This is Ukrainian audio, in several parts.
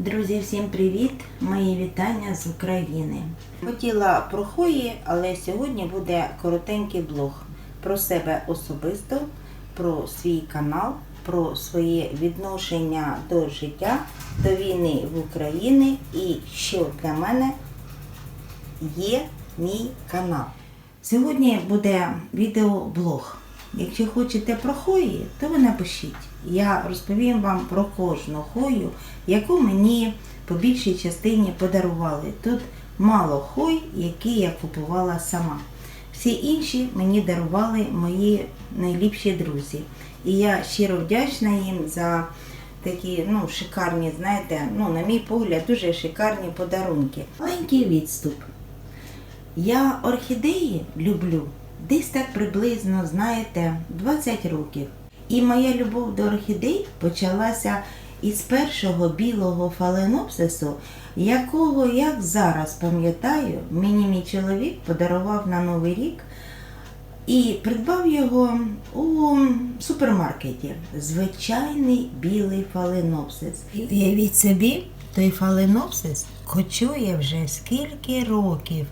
Друзі, всім привіт! Мої вітання з України. Хотіла про хої, але сьогодні буде коротенький блог про себе особисто, про свій канал, про своє відношення до життя, до війни в Україні і що для мене є мій канал. Сьогодні буде відеоблог. Якщо хочете про хої, то ви напишіть. Я розповім вам про кожну хою, яку мені по більшій частині подарували. Тут мало хой, які я купувала сама. Всі інші мені дарували мої найліпші друзі. І я щиро вдячна їм за такі ну, шикарні, знаєте, ну, на мій погляд, дуже шикарні подарунки. Маленький відступ. Я орхідеї люблю десь так приблизно, знаєте, 20 років. І моя любов до орхідей почалася із першого білого фаленопсису, якого, як зараз пам'ятаю, мені мій чоловік подарував на Новий рік і придбав його у супермаркеті. Звичайний білий фаленопсис. Уявіть собі, той фаленопсис кочує вже скільки років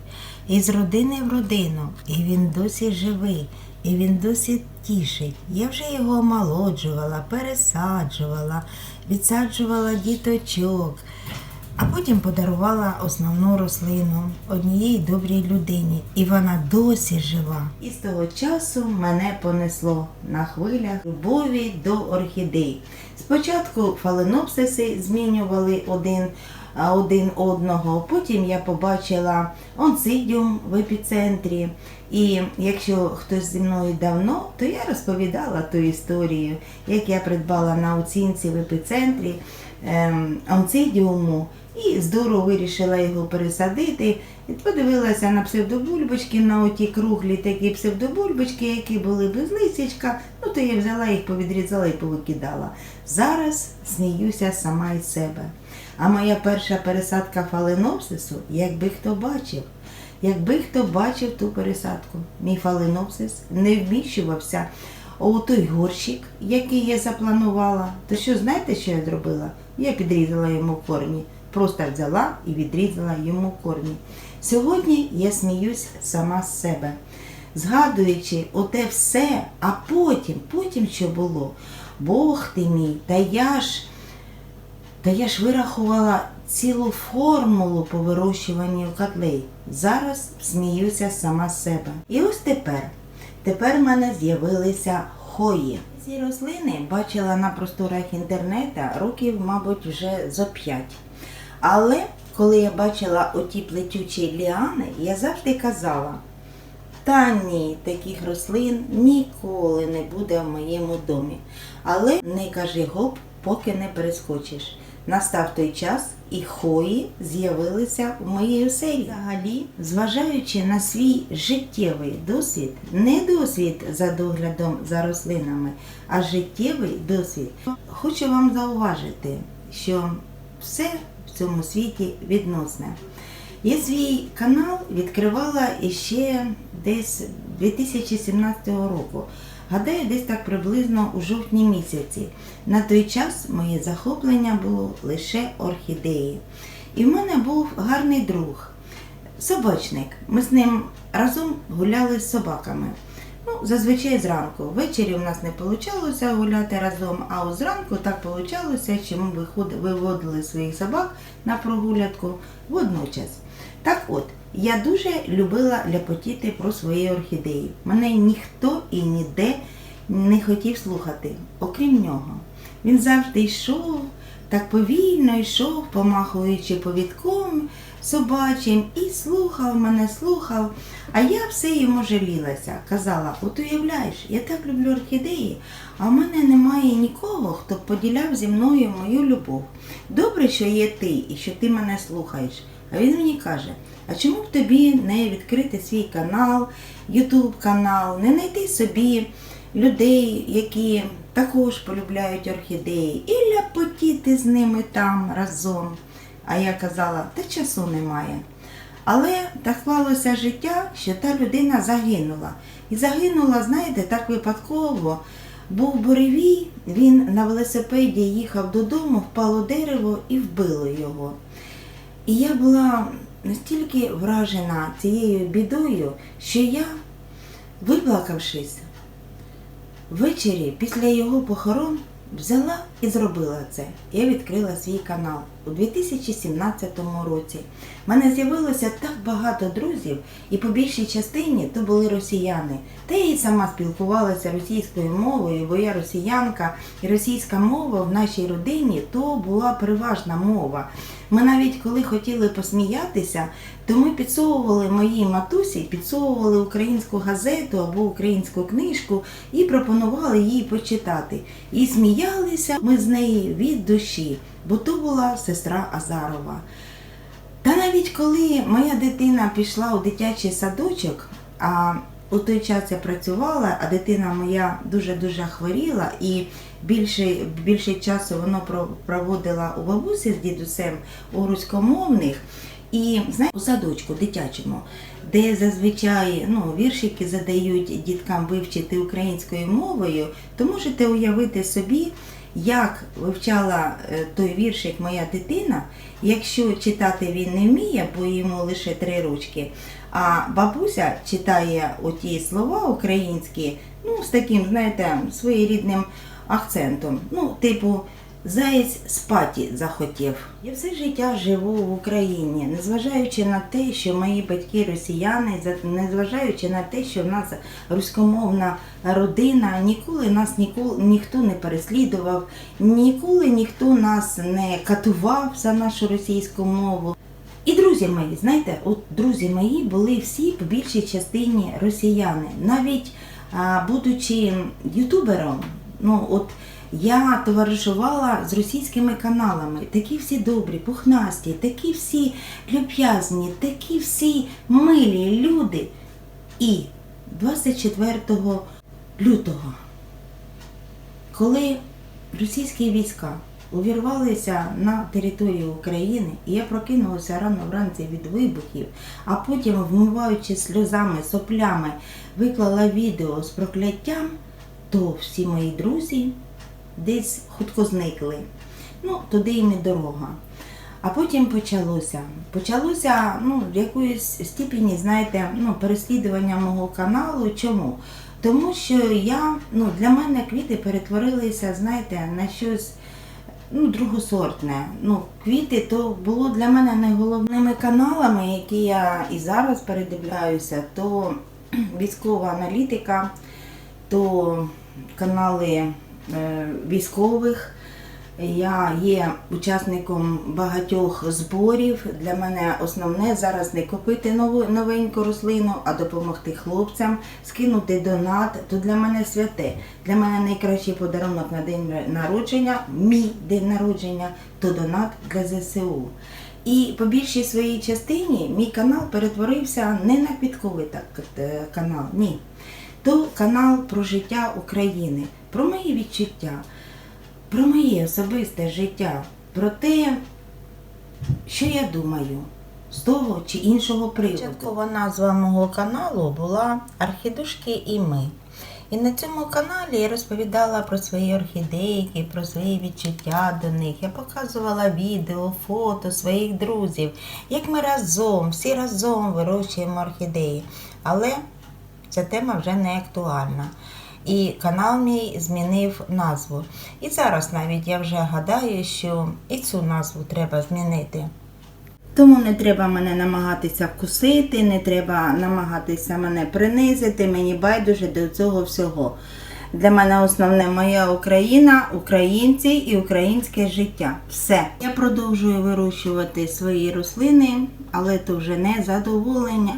із родини в родину, і він досі живий, і він досі тішить. Я вже його омолоджувала, пересаджувала, відсаджувала діточок. А потім подарувала основну рослину однієї добрій людині, і вона досі жива. І з того часу мене понесло на хвилях любові до орхідей. Спочатку фаленопсиси змінювали один, один одного, потім я побачила онцидіум в епіцентрі. І якщо хтось зі мною давно, то я розповідала ту історію, як я придбала на оцінці в епіцентрі ем, онцидіуму і здорово вирішила його пересадити. І подивилася на псевдобульбочки, на оті круглі такі псевдобульбочки, які були без листячка. Ну то я взяла їх, повідрізала і повикидала. Зараз сміюся сама із себе. А моя перша пересадка фаленопсису, якби хто бачив, якби хто бачив ту пересадку, мій фаленопсис не вміщувався у той горщик, який я запланувала. То що знаєте, що я зробила? Я підрізала йому корні. Просто взяла і відрізала йому корні. Sьогодні я сміюсь сама з себе, згадуючи оте все, а потім, потім що було. Бог ти мій, та я ж, та я ж вирахувала цілу формулу по вирощуванню котлей. Зараз сміюся сама з себе. І ось тепер. Тепер в мене з'явилися хої. Ці рослини бачила на просторах інтернету років, мабуть, вже зо п'ять. Але коли я бачила оті плетючі ліани, я завжди казала, та ні, таких рослин ніколи не буде в моєму домі. Але не кажи гоп, поки не перескочиш. Настав той час, і хої з'явилися в моїй оселі. Взагалі, зважаючи на свій життєвий досвід, не досвід за доглядом за рослинами, а життєвий досвід, хочу вам зауважити, що все в цьому світі відносне. Я свій канал відкривала іще десь 2017 року. Гадаю, десь так приблизно у жовтні місяці. На той час моє захоплення було лише орхідеї. І в мене був гарний друг, собачник. Ми з ним разом гуляли з собаками. Ну, зазвичай зранку. Ввечері у нас не вийшло гуляти разом, а от зранку так вийшло, що ми виводили своїх собак на прогулянку водночас. Так от, я дуже любила ляпотіти про свої орхідеї. Мене ніхто і ніде не хотів слухати, окрім нього. Він завжди йшов, так повільно йшов, помахуючи повідком собачим, і слухав мене, слухав. А я все йому жалілася. Казала, от уявляєш, я так люблю орхідеї, а в мене немає нікого, хто б поділяв зі мною мою любов. Добре, що є ти і що ти мене слухаєш. А він мені каже, а чому б тобі не відкрити свій канал, Ютуб канал, не знайти собі людей, які також полюбляють орхідеї, і ляпотіти з ними там разом. А я казала, та часу немає. Але так склалося життя, що та людина загинула. І загинула, знаєте, так випадково. Був буревій, він на велосипеді їхав додому, впало дерево і вбило його. І я була настільки вражена цією бідою, що я, виплакавшись, ввечері після його похорон взяла і зробила це. Я відкрила свій канал у 2017 році. У мене з'явилося так багато друзів, і по більшій частині то були росіяни. Та я і сама спілкувалася російською мовою, бо я росіянка, і російська мова в нашій родині то була переважна мова. Ми навіть коли хотіли посміятися, то ми підсовували моїй матусі, підсовували українську газету або українську книжку і пропонували їй почитати. І сміялися ми з неї від душі, бо то була сестра Азарова. Та навіть коли моя дитина пішла у дитячий садочок, а у той час я працювала, а дитина моя дуже-дуже хворіла, і більше, більше часу воно проводила у бабусі з дідусем у руськомовних. І знаєте, у садочку дитячому, де зазвичай ну, віршики задають діткам вивчити українською мовою, то можете уявити собі, як вивчала е, той віршик моя дитина, якщо читати він не вміє, бо йому лише три ручки, а бабуся читає оті слова українські, ну, з таким, знаєте, своєрідним акцентом. Ну, типу, Заєць спаті захотів. Я все життя живу в Україні, незважаючи на те, що мої батьки росіяни, незважаючи на те, що в нас руськомовна родина, ніколи нас ніколи ніхто не переслідував, ніколи ніхто нас не катував за нашу російську мову. І друзі мої, знаєте, от друзі мої були всі по більшій частині росіяни. Навіть а, будучи ютубером, ну от я товаришувала з російськими каналами. Такі всі добрі, пухнасті, такі всі люб'язні, такі всі милі люди. І 24 лютого, коли російські війська увірвалися на територію України, і я прокинулася рано вранці від вибухів, а потім, вмиваючи сльозами, соплями, виклала відео з прокляттям, то всі мої друзі десь хутко зникли. Ну, туди їм і дорога. А потім почалося. Почалося ну, в якоїсь степені, знаєте, ну, переслідування мого каналу. Чому? Тому що я, ну, для мене квіти перетворилися, знаєте, на щось ну, другосортне. Ну, квіти то було для мене не головними каналами, які я і зараз передивляюся, то військова аналітика, то канали військових. Я є учасником багатьох зборів. Для мене основне зараз не купити нову новеньку рослину, а допомогти хлопцям, скинути донат. То для мене святе. Для мене найкращий подарунок на день народження, мій день народження, то донат для ЗСУ. І по більшій своїй частині мій канал перетворився не на квітковий так, е, канал, ні. То канал про життя України, про мої відчуття про моє особисте життя, про те, що я думаю з того чи іншого приводу. Початкова назва мого каналу була Архідушки і ми. І на цьому каналі я розповідала про свої орхідейки, про свої відчуття до них. Я показувала відео, фото своїх друзів, як ми разом, всі разом вирощуємо орхідеї. Але ця тема вже не актуальна. І канал мій змінив назву. І зараз навіть я вже гадаю, що і цю назву треба змінити. Тому не треба мене намагатися вкусити, не треба намагатися мене принизити, мені байдуже до цього всього. Для мене основне моя Україна, українці і українське життя. Все. Я продовжую вирощувати свої рослини, але то вже не задоволення.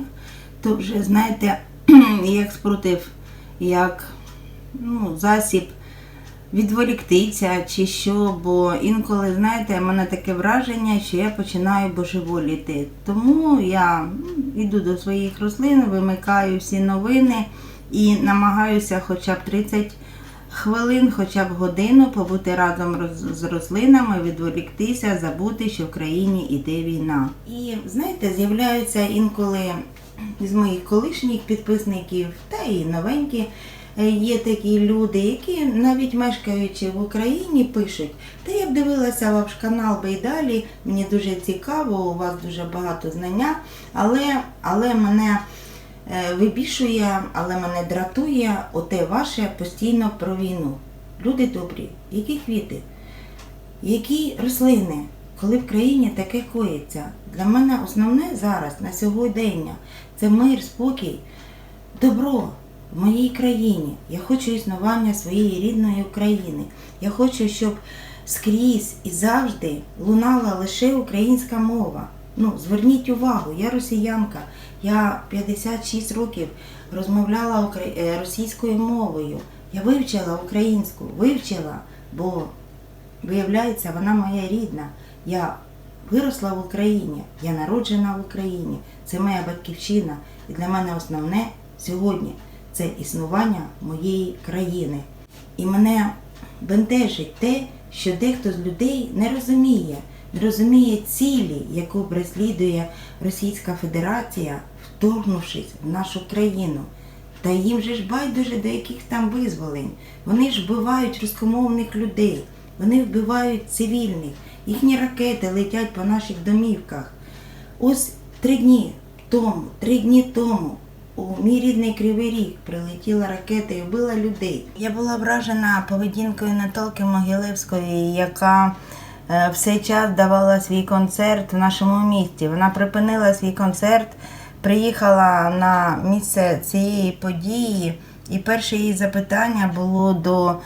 То вже, знаєте, як спротив, як ну, засіб відволіктися чи що, бо інколи, знаєте, в мене таке враження, що я починаю божеволіти. Тому я йду до своїх рослин, вимикаю всі новини і намагаюся хоча б 30 хвилин, хоча б годину побути разом з рослинами, відволіктися, забути, що в країні йде війна. І знаєте, з'являються інколи з моїх колишніх підписників та і новенькі є такі люди, які навіть мешкаючи в Україні, пишуть, та я б дивилася ваш канал би і далі, мені дуже цікаво, у вас дуже багато знання, але, але мене е, вибішує, але мене дратує оте ваше постійно про війну. Люди добрі, які квіти, які рослини, коли в країні таке коїться. Для мене основне зараз, на сьогодення, це мир, спокій, добро в моїй країні. Я хочу існування своєї рідної України. Я хочу, щоб скрізь і завжди лунала лише українська мова. Ну, зверніть увагу, я росіянка. Я 56 років розмовляла е, російською мовою. Я вивчила українську, вивчила, бо виявляється, вона моя рідна. Я виросла в Україні, я народжена в Україні. Це моя батьківщина. І для мене основне сьогодні це існування моєї країни. І мене бентежить те, що дехто з людей не розуміє, не розуміє цілі, яку переслідує Російська Федерація, вторгнувшись в нашу країну. Та їм же ж байдуже до яких там визволень. Вони ж вбивають рускомовних людей, вони вбивають цивільних, їхні ракети летять по наших домівках. Ось три дні тому, три дні тому у мій рідний Кривий Ріг прилетіла ракета і вбила людей. Я була вражена поведінкою Наталки Могилевської, яка е, в цей час давала свій концерт в нашому місті. Вона припинила свій концерт, приїхала на місце цієї події, і перше її запитання було до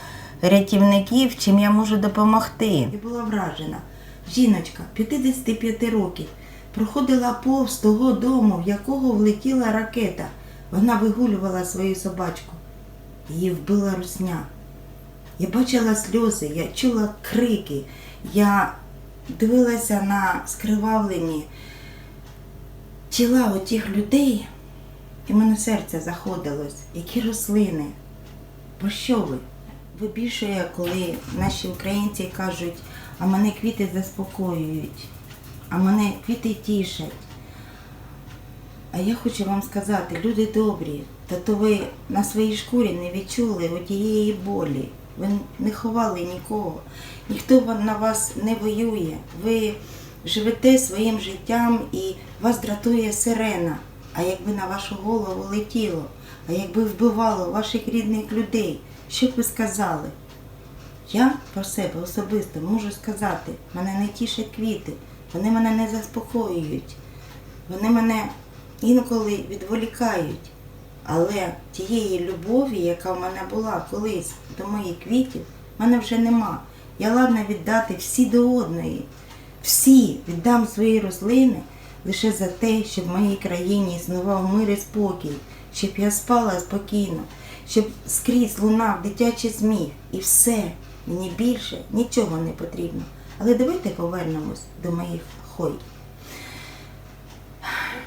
рятівників, чим я можу допомогти. Я була вражена. Жіночка 55 років проходила повз того дому, в якого влетіла ракета. Вона вигулювала свою собачку. Її вбила русня. Я бачила сльози, я чула крики, я дивилася на скривавлені тіла отих людей, і мене серце заходилось. Які рослини? Про що ви? Вибільшує, коли наші українці кажуть, а мене квіти заспокоюють, а мене квіти тішать. А я хочу вам сказати, люди добрі, та то ви на своїй шкурі не відчули отієї болі. Ви не ховали нікого, ніхто на вас не воює. Ви живете своїм життям і вас дратує сирена. А якби на вашу голову летіло, а якби вбивало ваших рідних людей, що б ви сказали? Я про себе особисто можу сказати, мене не тішать квіти, вони мене не заспокоюють, вони мене інколи відволікають. Але тієї любові, яка в мене була колись до моїх квітів, в мене вже нема. Я ладна віддати всі до одної. Всі віддам свої рослини лише за те, щоб в моїй країні існував мир і спокій, щоб я спала спокійно, щоб скрізь лунав дитячий сміх. І все, мені більше нічого не потрібно. Але давайте повернемось до моїх хой.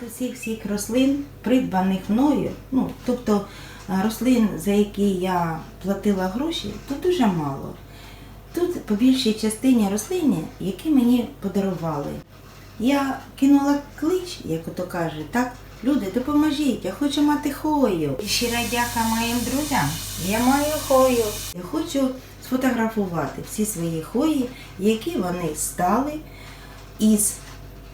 От усіх всіх рослин, придбаних мною, ну, тобто е, рослин, за які я платила гроші, тут дуже мало. Тут по більшій частині рослини, які мені подарували. Я кинула клич, як ото каже, так, люди, допоможіть, я хочу мати хою. І щира дяка моїм друзям. Я маю хою. Я хочу сфотографувати всі свої хої, які вони стали із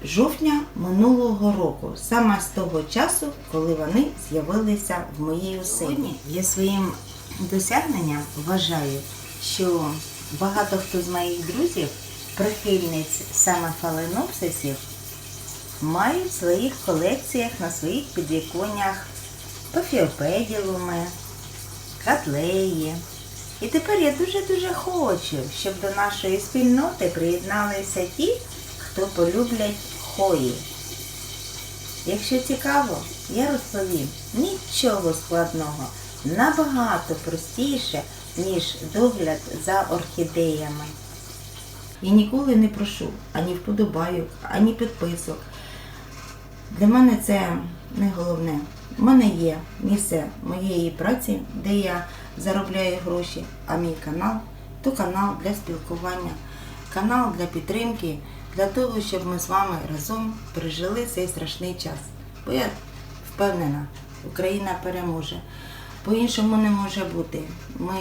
жовтня минулого року, саме з того часу, коли вони з'явилися в моїй оселі. Я своїм досягненням вважаю, що багато хто з моїх друзів, прихильниць саме фаленопсисів, мають в своїх колекціях на своїх підвіконнях пафіопеділуми, котлеї. І тепер я дуже-дуже хочу, щоб до нашої спільноти приєдналися ті, хто полюблять хої. Якщо цікаво, я розповім нічого складного, набагато простіше, ніж догляд за орхідеями. Я ніколи не прошу ані вподобайок, ані підписок. Для мене це не головне. У мене є місце моєї праці, де я заробляю гроші, а мій канал то канал для спілкування, канал для підтримки, для того, щоб ми з вами разом пережили цей страшний час. Бо я впевнена, Україна переможе. По-іншому не може бути. Ми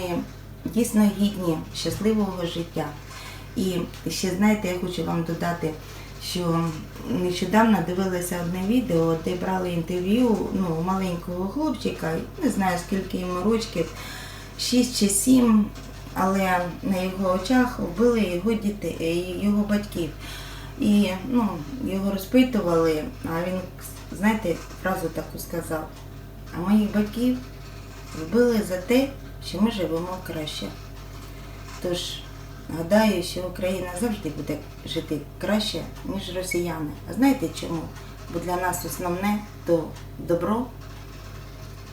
дійсно гідні щасливого життя. І ще знаєте, я хочу вам додати, що нещодавно дивилася одне відео, де брали інтерв'ю ну, маленького хлопчика, не знаю скільки йому рочків, 6 чи 7, але на його очах вбили його дітей, його батьків. І ну, його розпитували, а він, знаєте, фразу таку сказав. А моїх батьків вбили за те, що ми живемо краще. Тож гадаю, що Україна завжди буде жити краще, ніж росіяни. А знаєте чому? Бо для нас основне то добро,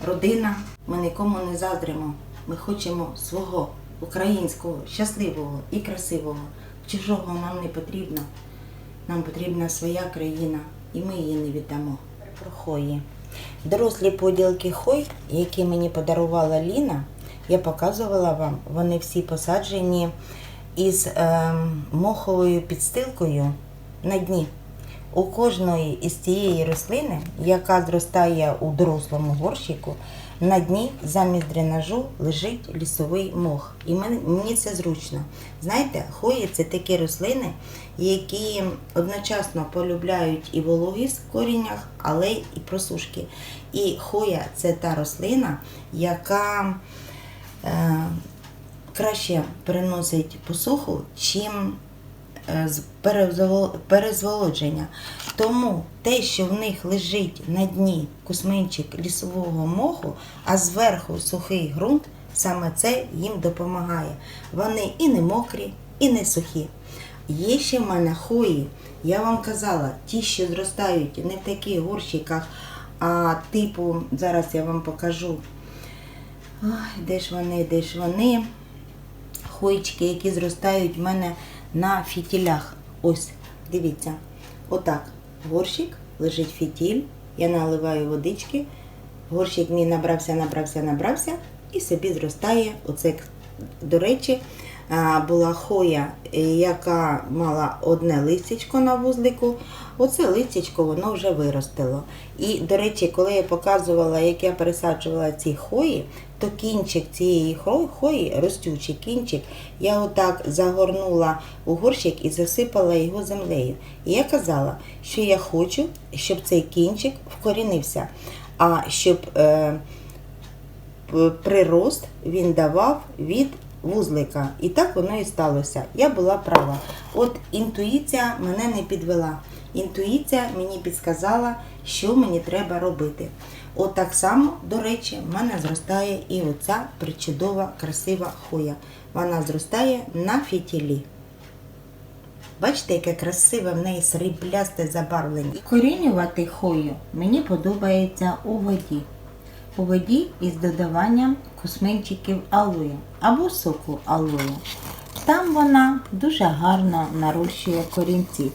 родина. Ми нікому не заздримо. Ми хочемо свого українського, щасливого і красивого. Чужого нам не потрібно. Нам потрібна своя країна, і ми її не віддамо. Про хої. Дорослі поділки хой, які мені подарувала Ліна, я показувала вам. Вони всі посаджені із е, моховою підстилкою на дні. У кожної із цієї рослини, яка зростає у дорослому горщику, на дні замість дренажу лежить лісовий мох. І мені це зручно. Знаєте, хої це такі рослини, які одночасно полюбляють і вологість в коріннях, але і просушки. І хоя це та рослина, яка е, краще переносить посуху, чим перезволодження. Тому те, що в них лежить на дні кусминчик лісового моху, а зверху сухий ґрунт, саме це їм допомагає. Вони і не мокрі, і не сухі. Є ще в мене хої, я вам казала, ті, що зростають не в таких горщиках, а типу, зараз я вам покажу. Ой, де ж вони, де ж вони? Хойчики, які зростають в мене на фітілях. Ось, дивіться. Отак. Горщик, лежить фітіль, я наливаю водички, горщик мій набрався, набрався, набрався і собі зростає. Оце, до речі, була хоя, яка мала одне листячко на вузлику. Оце листячко воно вже виростило. І, до речі, коли я показувала, як я пересаджувала ці хої, то кінчик цієї хої, ростючий кінчик, я отак загорнула у горщик і засипала його землею. І я казала, що я хочу, щоб цей кінчик вкорінився, а щоб е, прирост він давав від вузлика. І так воно і сталося. Я була права. От інтуїція мене не підвела. Інтуїція мені підсказала, що мені треба робити. От так само, до речі, в мене зростає і оця причудова, красива хоя. Вона зростає на фітілі. Бачите, яке красиве в неї сріблясте забарвлення. Корінювати хою мені подобається у воді. У воді із додаванням косминчиків алої або соку алої. Там вона дуже гарно нарощує корінці.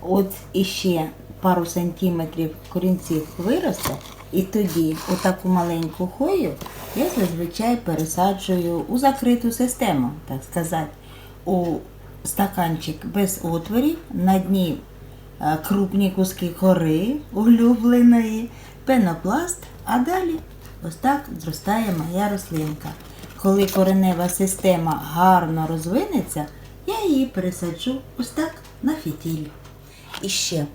От іще пару сантиметрів корінців виросте, і тоді отаку маленьку хою я зазвичай пересаджую у закриту систему, так сказати, у стаканчик без отворів, на дні е, крупні куски кори улюбленої, пенопласт, а далі ось так зростає моя рослинка. Коли коренева система гарно розвинеться, я її пересаджу ось так на фітіль. І ще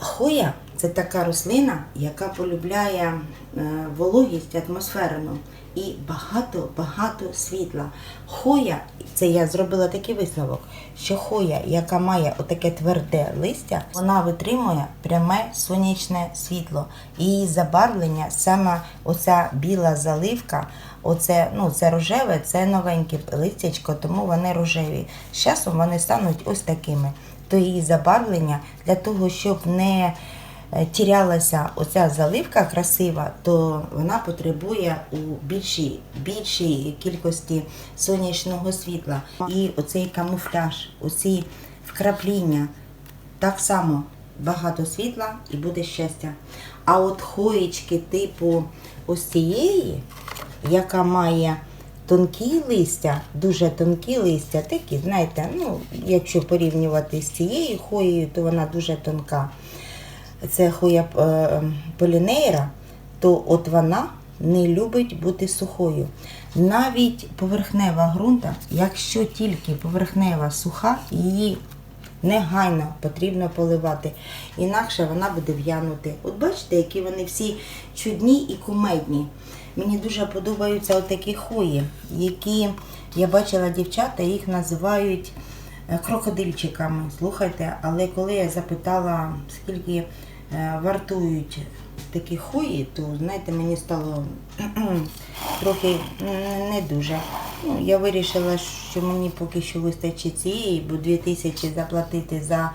Хоя це така рослина, яка полюбляє е, вологість атмосферну і багато-багато світла. Хоя, це я зробила такий висновок, що хоя, яка має отаке тверде листя, вона витримує пряме сонячне світло. Її забарвлення, саме оця біла заливка, оце, ну, це рожеве, це новеньке листячко, тому вони рожеві. З часом вони стануть ось такими то її забарвлення для того, щоб не тірялася оця заливка красива, то вона потребує у більшій, більшій кількості сонячного світла. І оцей камуфляж, оці вкрапління, так само багато світла і буде щастя. А от хоєчки типу ось цієї, яка має тонкі листя, дуже тонкі листя, такі, знаєте, ну, якщо порівнювати з цією хоєю, то вона дуже тонка. Це хоя е, полінейра, то от вона не любить бути сухою. Навіть поверхнева ґрунта, якщо тільки поверхнева суха, її негайно потрібно поливати, інакше вона буде в'янути. От бачите, які вони всі чудні і кумедні. Мені дуже подобаються отакі хої, які я бачила дівчата, їх називають е, крокодильчиками. Слухайте, але коли я запитала, скільки вартують такі хої, то знаєте, мені стало трохи не дуже. Ну, я вирішила, що мені поки що вистачить цієї, бо 2000 заплатити за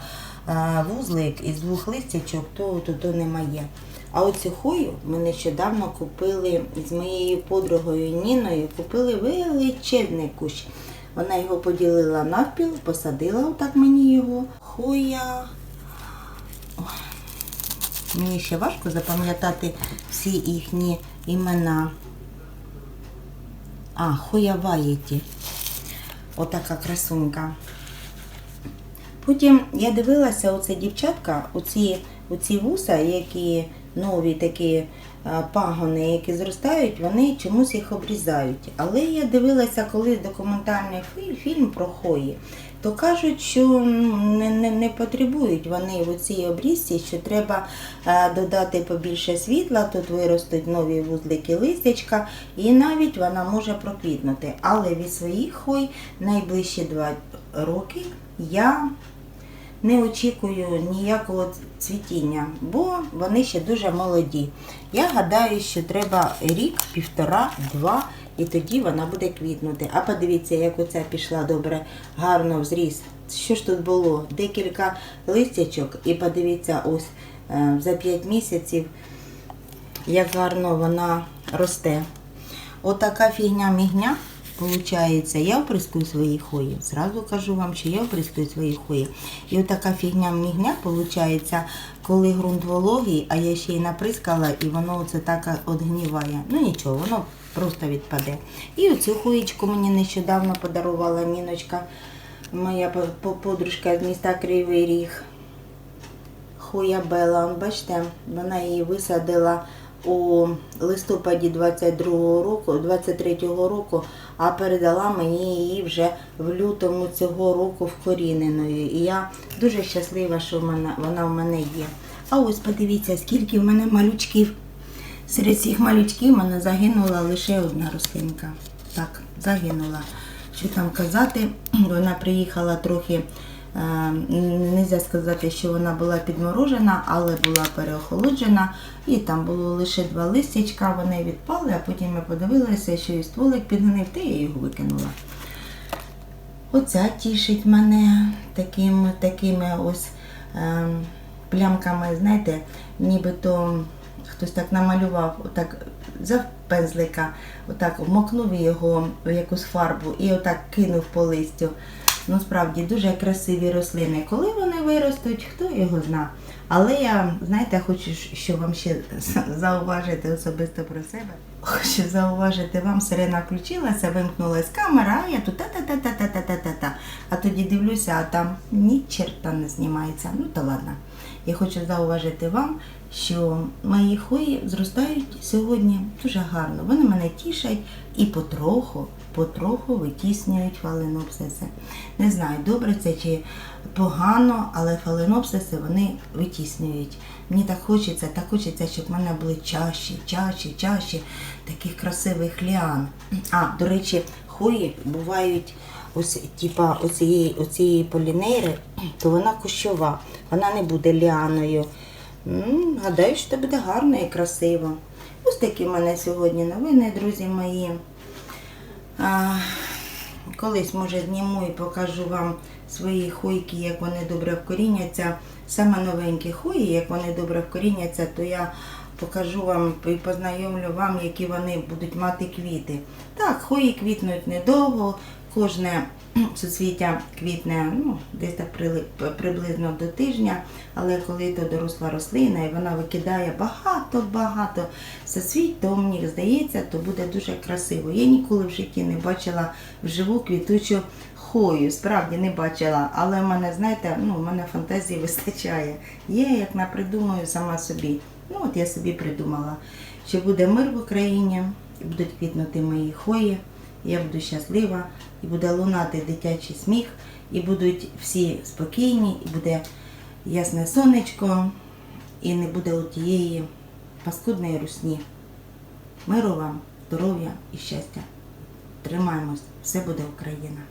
е, вузлик із двох листячок, то, то, то не моє. А оцю хою ми нещодавно купили з моєю подругою Ніною, купили величезний кущ. Вона його поділила навпіл, посадила отак мені його. Хоя. Ой, Мені ще важко запам'ятати всі їхні імена. А, Хоя Ваєті. Отака красунька. Потім я дивилася, оце дівчатка, оці, оці вуса, які нові такі пагони, які зростають, вони чомусь їх обрізають. Але я дивилася, коли документальний фільм про хої, то кажуть, що не, не, не потребують вони в цій обрізці, що треба е, додати побільше світла, тут виростуть нові вузлики листячка, і навіть вона може проквітнути. Але від своїх хой найближчі два роки я не очікую ніякого цвітіння, бо вони ще дуже молоді. Я гадаю, що треба рік, півтора, два, і тоді вона буде квітнути. А подивіться, як оця пішла добре, гарно взріс. Що ж тут було? Декілька листячок, і подивіться, ось е, за 5 місяців, як гарно вона росте. Отака фігня-мігня. Получається, я оприскую свої хої. Зразу кажу вам, що я оприскую свої хої. І отака фігня мігня виходить, коли ґрунт вологий, а я ще й наприскала, і воно оце так от гніває. Ну нічого, воно просто відпаде. І оцю хоїчку мені нещодавно подарувала Ніночка, моя по- по- подружка з міста Кривий Ріг. Хоя Бела, бачите, вона її висадила у листопаді 22 року, 23-го року, а передала мені її вже в лютому цього року вкоріненою. І я дуже щаслива, що вона в мене є. А ось подивіться, скільки в мене малючків. Серед цих малючків в мене загинула лише одна рослинка. Так, загинула. Що там казати, вона приїхала трохи, е, не можна сказати, що вона була підморожена, але була переохолоджена. І там було лише два листячка, вони відпали, а потім ми подивилися, що і стволик підгнив, та я його викинула. Оця тішить мене таким, такими ось ем, плямками, знаєте, нібито хтось так намалював, отак взяв пензлика, отак вмокнув його в якусь фарбу і отак кинув по листю. Ну, справді дуже красиві рослини. Коли вони виростуть, хто його зна. Але я, знаєте, хочу, щоб вам ще зауважити особисто про себе. Хочу зауважити вам, сирена включилася, вимкнулась камера, а я тут та-та-та-та-та-та-та-та. А тоді дивлюся, а там ні черта не знімається. Ну то ладно. Я хочу зауважити вам, що мої хої зростають сьогодні дуже гарно. Вони мене тішать і потроху, потроху витіснюють фаленопсиси. Не знаю, добре це чи погано, але фаленопсиси вони витіснюють. Мені так хочеться, так хочеться, щоб в мене були чаще, чаще, чаще таких красивих ліан. А, до речі, хої бувають ось типа оцієї, оцієї полінейри, то вона кущова, вона не буде ліаною. М, Гадаю, що це буде гарно і красиво. Ось такі в мене сьогодні новини, друзі мої. Колись, може, зніму і покажу вам свої хойки, як вони добре вкоріняться. Саме новенькі хої, як вони добре вкоріняться, то я покажу вам і познайомлю вам, які вони будуть мати квіти. Так, хої квітнуть недовго, кожне суцвіття квітне ну, десь так приблизно до тижня, але коли то доросла рослина і вона викидає багато-багато соцвіть, то мені здається, то буде дуже красиво. Я ніколи в житті не бачила вживу квітучу хою, справді не бачила, але в мене, знаєте, ну, в мене фантазії вистачає. Є, як напридумаю сама собі. Ну, от я собі придумала. що буде мир в Україні, будуть квітнути мої хвої, і я буду щаслива, і буде лунати дитячий сміх, і будуть всі спокійні, і буде ясне сонечко, і не буде у тієї паскудної русні. Миру вам, здоров'я і щастя. Тримаємось, все буде Україна.